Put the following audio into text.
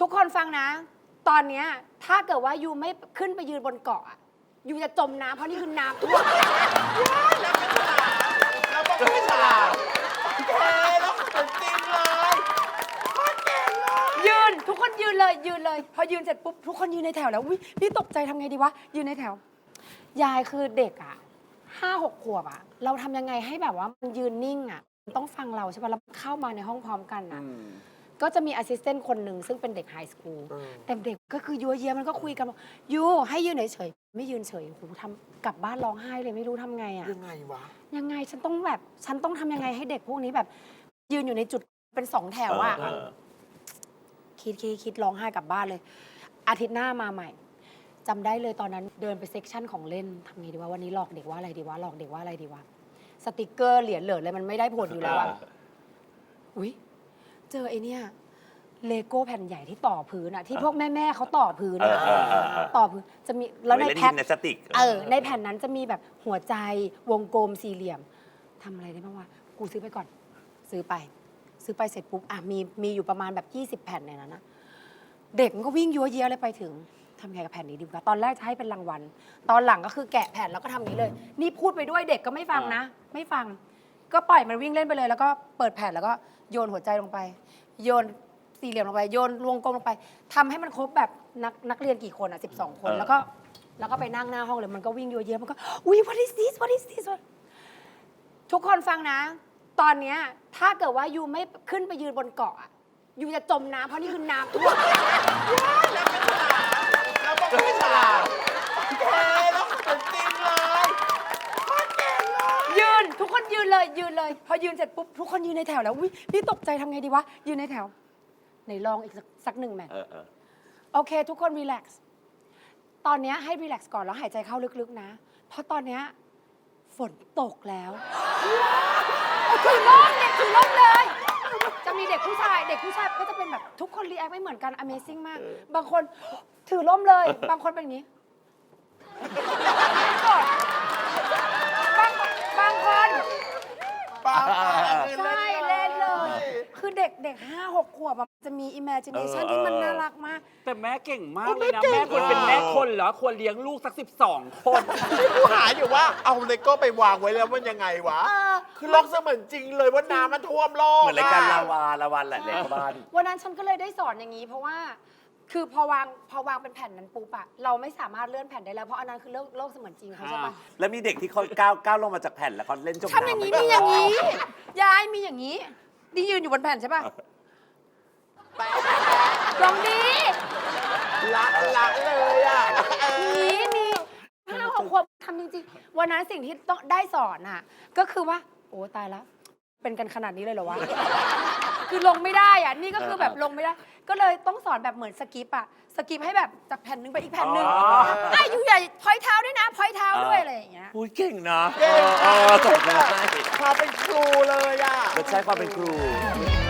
ทุกคนฟังนะ ตอนเนี้ยถ้าเกิดว่ายูไม่ขึ้นไปยืนบนเกาะอะยูจะจมน้ำเพราะนี่คือน้ำท่วม เราก็ไม่ฉลาดเทแล้วเหมือนจริงเลยโคตรเก่งเลย ยืนทุกคนยืนเลยยืนเลย พอยืนเสร็จปุ๊บทุกคนยืนในแถวแล้ววิพี่ตกใจทำไงดีวะ ยืนในแถว ยายคือเด็กอะห้าหกขวบอะ เราทำยังไงให้แบบว่ามันยืนนิ่งอะมันต้องฟังเราใช่ป่ะแล้วเข้ามาในห้องพร้อมกันอะ ก็จะมีแอสซิสแตนต์คนหนึ่งซึ่งเป็นเด็กไฮสคูลอืม แต่เด็กก็คือยัวเยียมันก็คุยกันบอกยูให้ยืนเฉยๆไม่ยืนเฉยโอ้โหทำกลับบ้านร้องไห้เลยไม่รู้ทำไงอะยังไงวะ ยังไงฉันต้องแบบ ฉันต้องทำยังไงให้เด็กพวกนี้แบบ ยืนอยู่ในจุดเป็นสองแถวอะเออ คิดคิดคิดร้องไห้กลับบ้านเลย อาทิตย์หน้ามาใหม่จำได้เลยตอนนั้นเดินไปเซ็กชันของเล่นทำไงดีวะวันนี้หลอกเด็กว่าอะไรดีวะหลอกเด็กว่าอะไรดีวะสติกเกอร์เหรียญเหลิศเลยมันไม่ได้ผลอยู่แล้วอะอุ้ย เจอไอเนี่ยเลโก้แผ่นใหญ่ที่ต่อพื้นอะที่พวกแม่ๆเขาต่อพื้นเออะอเออเออเออ ต่อพื้นจะมีแล้วในไเล่แพ็คยิมนาสติก เออ ในแผ่นนั้นจะมีแบบหัวใจวงกลมสี่เหลี่ยมทำอะไรได้บ้างวะกูซื้อไปก่อน ซื้อไป ซื้อไปเสร็จปุ๊บอะมีมีอยู่ประมาณแบบ 20 แผ่นในนั้นนะเด็กมันก็วิ่งยัวเยียเลยไปถึงทำไงกับแผ่นนี้ดีวะตอนแรกจะให้เป็นรางวัล ตอนหลังก็คือแกะแผ่นแล้วก็ทำนี้เลย นี่พูดไปด้วยเด็กก็ไม่ฟังนะ ไม่ฟัง ก็ปล่อยมันวิ่งเล่นไปเลย แล้วก็เปิดแผ่นแล้วก็โยนหัวใจลงไป โยนสี่เหลี่ยมลงไปโยนวงกลมลงไปทำให้มันครบแบบนักนักเรียนกี่คนอะ12คนเออ แล้วก็แล้วก็ไปนั่งหน้าห้องเลยมันก็วิ่งโยเยะมันก็อุ้ย what is this what is this what ทุกคนฟังนะ ตอนเนี้ยถ้าเกิดว่ายูไม่ขึ้นไปยืนบนเกาะอะยูจะจมน้ำเพราะนี่คือน้ำท่วม เราก็ไม่ฉลาดเทแล้วเหมือนจริงเลยโคตรเก่งเลย ยืน ทุกคน ยืนเลยยืนเลย พอยืนเสร็จปุ๊บทุกคนยืนในแถวแล้ววิพี่ตกใจทำไงดีวะยืนในแถวไหนลองอีกสักสักหนึ่งแมท เออเออโอเค ทุกคนรีแลกซ์ ตอนเนี้ยให้รีแลกซ์ก่อนแล้วหายใจเข้าลึกๆนะ เพราะตอนเนี้ยฝนตกแล้วเอาถือร่มเด็กถือร่มเลย จะมีเด็กผู้ชาย เด็กผู้ชายก็จะเป็นแบบทุกคนรีแอคไม่เหมือนกัน Amazing มาก บางคนถือร่มเลย บางคนเป็นอย่างนี้บางบางคน ป้าป้าคือ ใช่เล่นเลย คือเด็กเด็กห้าหกขวบอะจะมี imagination ที่มันน่ารักมาก แต่แม่เก่งมากเลยนะแม่ควรเป็นแม่คนเหรอควรเลี้ยงลูกสักสิบสองคนที่กูหาอยู่ว่าเอาเลโก้ไปวางไว้แล้วมันยังไงวะเออคือลอกเสมือนจริงเลยว่าน้ำมันท่วมโลกเหมือนรายการะลาวาลาวันแหละเด็กบ้าน วันนั้นฉันก็เลยได้สอนอย่างนี้ เพราะว่า คือพอวางพอวางเป็นแผ่นนั้นปุ๊บอะเราไม่สามารถเลื่อนแผ่นได้แล้วเพราะอันนั้นคือโลกโลกเสมือนจริงเขาใช่ปะแล้วมีเด็กที่เขาก้าวก้าวลงมาจากแผ่นแล้วเขาเล่นจมน้ำทำอย่างนี้มีอย่างนี้ ยายมีอย่างนี้ นี่ยืนอยู่บนแผ่นใช่ปะลองดีละละเลยอะเออมีมีห้าหกขวบทำจริงๆ วันนั้นสิ่งที่ต้องได้สอนอะก็คือว่า โอ้ตายแล้ว เป็นกันขนาดนี้เลยเหรอวะ คือลงไม่ได้อะนี่ก็คือแบบลงไม่ได้ ก็เลยต้องสอนแบบเหมือนสกิปอะสกิปให้แบบจากแผ่นหนึงไปอีกแผ่นหนึงอ๋อไอ้ยูใหญ่พอยเท้าด้วยนะ พอยเท้าด้วยอะไรอย่างเงี้ยอุ้ยเก่งนะเก่งเออตกใจความเป็นครูเลยอะรสชาติความเป็นครูเ